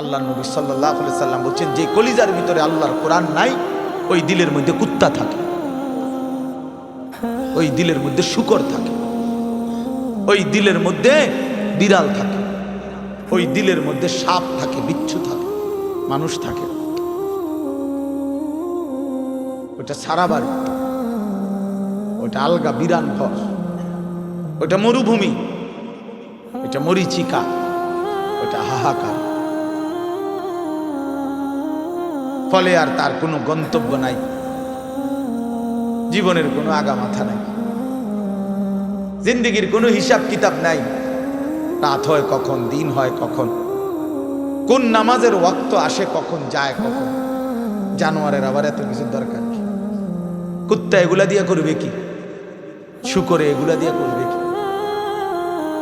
আল্লাহ নবী সাল্লাহ সাল্লাম বলছেন, যে কলিজার ভিতরে আল্লাহর কোরআন নাই, ওই দিলের মধ্যে কুত্তা থাকে। ওই দিলের মধ্যে শুকর থাকে। ওই দিলের মধ্যে বিড়াল থাকে। ওই দিলের মধ্যে সাপ থাকে, বিচ্ছু থাকে, মানুষ থাকে। ওটা সারা বাড়ি। ওটা আলগা বিরান ঘর। ওটা মরুভূমি। ওটা মরিচিকা। ওটা হাহাকার। ফলে আর তার কোনো গন্তব্য নাই। জীবনের কোনো আগা মাথা নাই। জিন্দগির কোনো হিসাব কিতাব নাই। রাত হয় কখন, দিন হয় কখন। কোন নামাজের ওয়াক্ত আসে কখন, যায় কখন। জানোয়ারের আবার এত কিছু দরকার কি? কুত্তা এগুলা দিয়ে করবে কি? শুকরে এগুলা দিয়ে করবে কি?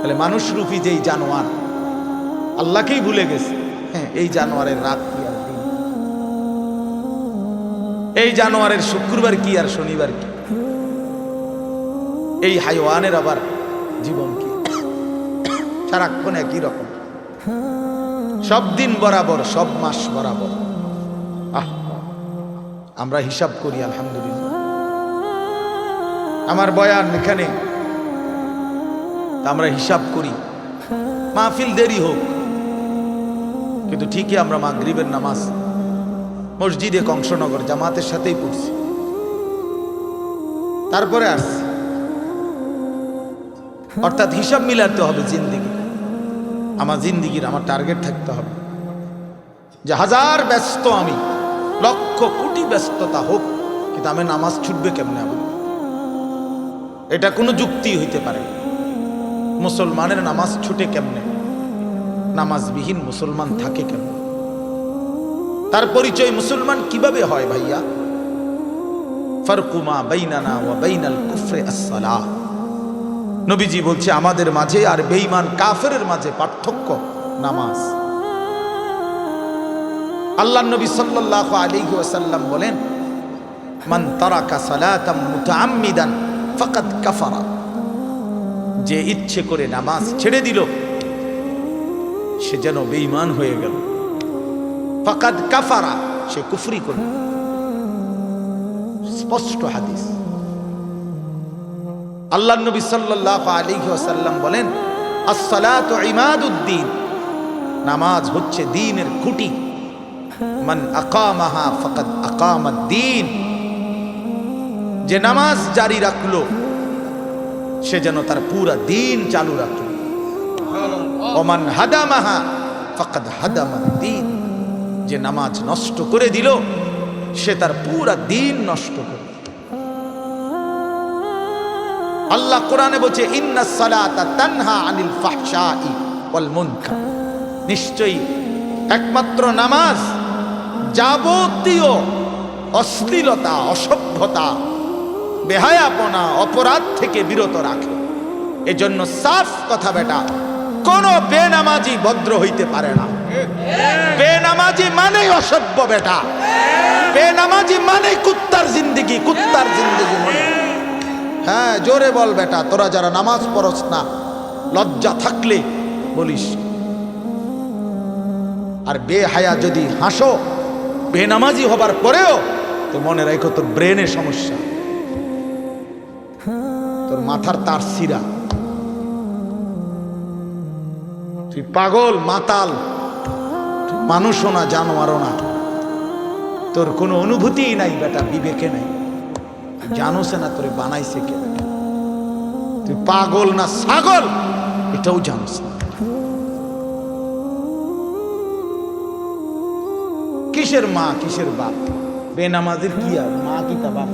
তাহলে মানুষ রূপী যেই জানোয়ার, আল্লাহকেই ভুলে গেছে। হ্যাঁ এই জানোয়ারের রাত এই জানোয়ারের শুক্রবার কি আর শনিবার কি? এই হাইওয়ানের আবার জীবন কি? সারাক্ষণ একই রকম। সব দিন বরাবর, সব মাস বরাবর। আহ, আমরা হিসাব করি, আলহামদুলিল্লাহ। আমার বয়ান এখানে। আমরা হিসাব করি। মাহফিল দেরি হোক, কিন্তু ঠিকই আমরা মাগরিবের নামাজ মসজিদে কংসনগর, জামাতের সাথেই পড়ছি। তারপরে আসছি। অর্থাৎ হিসাব মিলাতে হবে জিন্দিগি আমার জিন্দিগির আমার টার্গেট থাকতে হবে। যে হাজার ব্যস্ত আমি, লক্ষ কোটি ব্যস্ততা হোক, কিন্তু আমি নামাজ ছুটবে কেমনে আমার? এটা কোনো যুক্তি হইতে পারে মুসলমানের নামাজ ছুটে কেমনে? নামাজবিহীন মুসলমান থাকে কেমনে? তার পরিচয় মুসলমান কীভাবে হয় ভাইয়া? ফারকুমা বাইনানা ওয়া বাইনাল কুফরে আসসালাহ নবীজি বলছে, আমাদের মাঝে আর বেঈমান কাফেরের মাঝে পার্থক্য নামাজ। আল্লাহ নবী সাল্লাল্লাহু আলাইহি ওয়াসাল্লাম বলেন, মান তারাকা সালাতাম মুতাআম্মিদান ফাকাদ কাফারা। যে ইচ্ছে করে নামাজ ছেড়ে দিল, সে যেন বেঈমান হয়ে গেল। ফাকাদ কাফারা, সে কুফরি করল স্পষ্ট হাদিস। আল্লাহ নবী সাল্লাল্লাহু আলাইহি ওয়াসাল্লাম বলেন, আসসালাতু ইমাদুদ্দিন নামাজ হচ্ছে দ্বীনের খুঁটি। মান আকামাহা ফাকাদ আকামাদ্দিন যে নামাজ জারি রাখল, সে যেন তার পুরা দিন চালু রাখল। ওমান হাদামাহা ফাকাদ হাদামাদ্দিন যে নামাজ নষ্ট করে দিল, সে তার পুরা দিন নষ্ট করে আল্লাহ কোরআনে বলছে নিশ্চয়ই একমাত্র নামাজ যাবতীয় অশ্লীলতা, অসভ্যতা, বেহায়াপনা, অপরাধ থেকে বিরত রাখে। এজন্য সাফ কথা বেটা কোন বেনামাজি ভদ্র হইতে পারে না। বেনামাজি মানেই অসভ্য বেটা। বেনামাজি মানেই কুত্তার জিন্দিগি কুত্তার জিন্দিগি মনে। হ্যাঁ জোরে বল বেটা, তোরা যারা নামাজ পড়স না, লজ্জা থাকলে বলিস। আর বেহায়া যদি হাসো, বেনামাজি হবার পরেও তো মনে রাখো তোর ব্রেনের সমস্যা। তোর মাথার তার সিরা তুই পাগল, মাতাল? মানুষও না, জানোয়ারও না। তোর কোনো অনুভূতিই নাই বেটা, বিবেকে নাই। জানোস না তোরে বানাইছে কে তুই পাগল না, ছাগল? এটাও জানোস কিসের মা, কিসের বাপ? বেনামাজির কি আর? মা কি তা বাপ?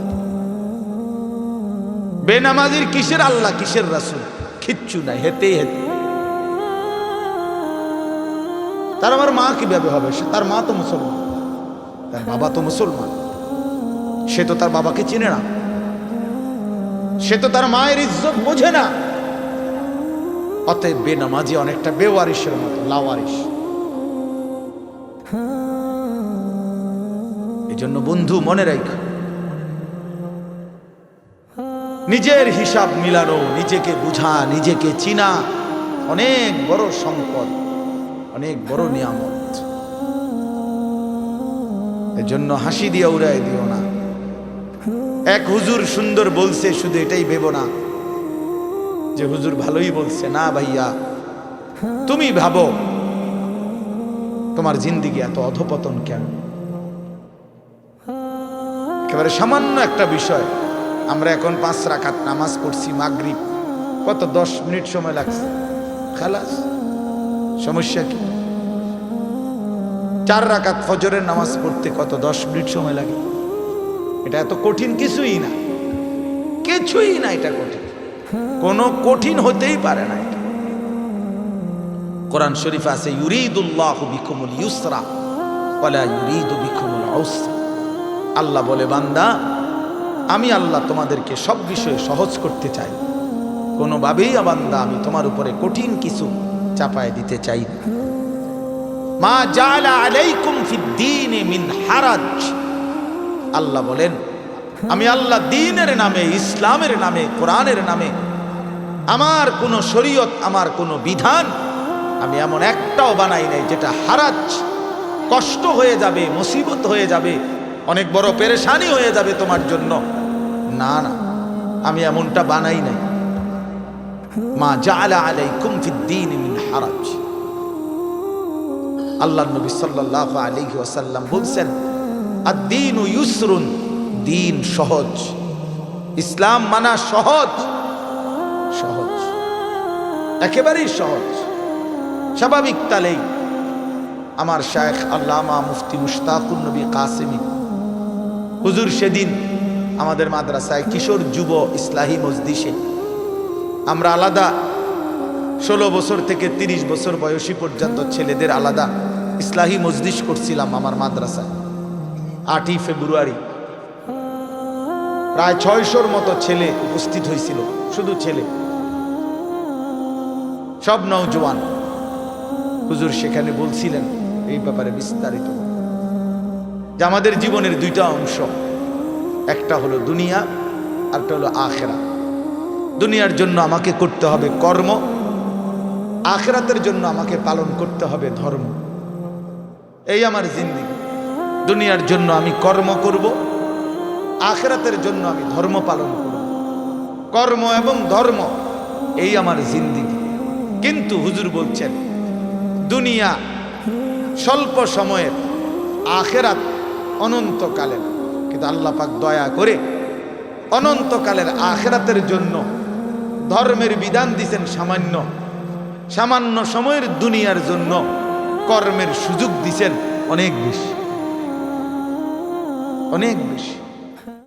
বেনামাজির কিসের আল্লাহ, কিসের রাসুল? কিচ্ছু নাই হেতেই হেতে তার আমার মা কীভাবে হবে? সে তার মা তো মুসলমান। তার বাবা তো মুসলমান। সে তো তার বাবাকে চিনে না। সে তো তার মায়ের ইজ্জত বোঝে না। অতএব বেনামাজি অনেকটা বেওয়ারিশের মতো, লাওয়ারিশ। এই জন্য বন্ধু, মনে রাখ, নিজের হিসাব মিলানো, নিজেকে বুঝা, নিজেকে চিনা, অনেক বড় সম্পদ। অনেক বড় নিয়ামত। এজন্য হাসি দিয়ে উড়াই দিও না। এক হুজুর সুন্দর বলছে, শুধু এটাই ভেবো না যে হুজুর ভালোই বলছে। না ভাইয়া, তুমি ভাবো, তোমার জিন্দিগি এত অধপতন কেন? একেবারে সামান্য একটা বিষয়। আমরা এখন পাঁচ রাখাত নামাজ পড়ছি, মাগরিব। কত দশ মিনিট সময় লাগছে? খালাস। সমস্যা কি? চার রাকাত ফজরের নামাজ পড়তে কত দশ মিনিট সময় লাগে? এটা এত কঠিন কিছুই না। কিছুই না এটা কঠিন। কোনো কঠিন হতেই পারে না এটা। কোরআন শরীফ আছে, ইউরিদুল্লাহ বিকুমুল ইউসরা ওয়ালা ইউরিদু বিকুমুল আল্লাহ বলে, বান্দা, আমি আল্লাহ তোমাদেরকে সব বিষয়ে সহজ করতে চাই। কোনোভাবেই বান্দা আমি তোমার উপরে কঠিন কিছু চাপায় দিতে চাই। মা জালা আলাইকুম ফিদ্দিনে মিন হারাজ। আল্লাহ বলেন, আমি আল্লাহ দিনের নামে, ইসলামের নামে, কোরআনের নামে, আমার কোনো শরীয়ত, আমার কোনো বিধান আমি এমন একটাও বানাই নাই যেটা হারাজ, কষ্ট হয়ে যাবে, মুসিবত হয়ে যাবে, অনেক বড় পেরেশানি হয়ে যাবে তোমার জন্য। না না, আমি এমনটা বানাই নাই। মা জালা আলাইকুম ফিদ্দিন হারাজ আল্লাহ নবী সাল্লাহ আলাইহি ওয়াসাল্লাম বলছেন, আদ-দীনু ইউসরুন দিন সহজ। ইসলাম মানা সহজ। সহজ। একেবারেই সহজ। স্বাভাবিক তালেই। আমার শায়েখ আল্লামা মুফতি মুশতাকুর নবী কাসেমি। হুজুর সেদিন আমাদের মাদ্রাসায় কিশোর যুব ইসলাহী মজদিসে আমরা আলাদা ষোলো বছর থেকে ৩০ বছর বয়সী পর্যন্ত ছেলেদের আলাদা ইসলাহী মজলিস করছিলাম আমার মাদ্রাসায়। আটই ফেব্রুয়ারি। প্রায় ছয়শোর মতো ছেলে উপস্থিত হয়েছিল, শুধু ছেলে। সব নৌজওয়ান হুজুর সেখানে বলছিলেন, এই ব্যাপারে বিস্তারিত। যে আমাদের জীবনের দুইটা অংশ, একটা হলো দুনিয়া আরটা হলো আখেরা। দুনিয়ার জন্য আমাকে করতে হবে কর্ম আখেরাতের জন্য আমাকে পালন করতে হবে ধর্ম। এই আমার জিন্দিগি। দুনিয়ার জন্য আমি কর্ম করব, আখরাতের জন্য আমি ধর্ম পালন করব। কর্ম এবং ধর্ম, এই আমার জিন্দিগি। কিন্তু হুজুর বলছেন, দুনিয়া স্বল্প সময়ের, আখেরাত অনন্তকালের। কিন্তু আল্লাহ পাক দয়া করে অনন্তকালের আখেরাতের জন্য ধর্মের বিধান দিছেন সামান্য। সামান্য সময়ের দুনিয়ার জন্য কর্মের সুযোগ দিছেন অনেক বেশি। অনেক বেশি।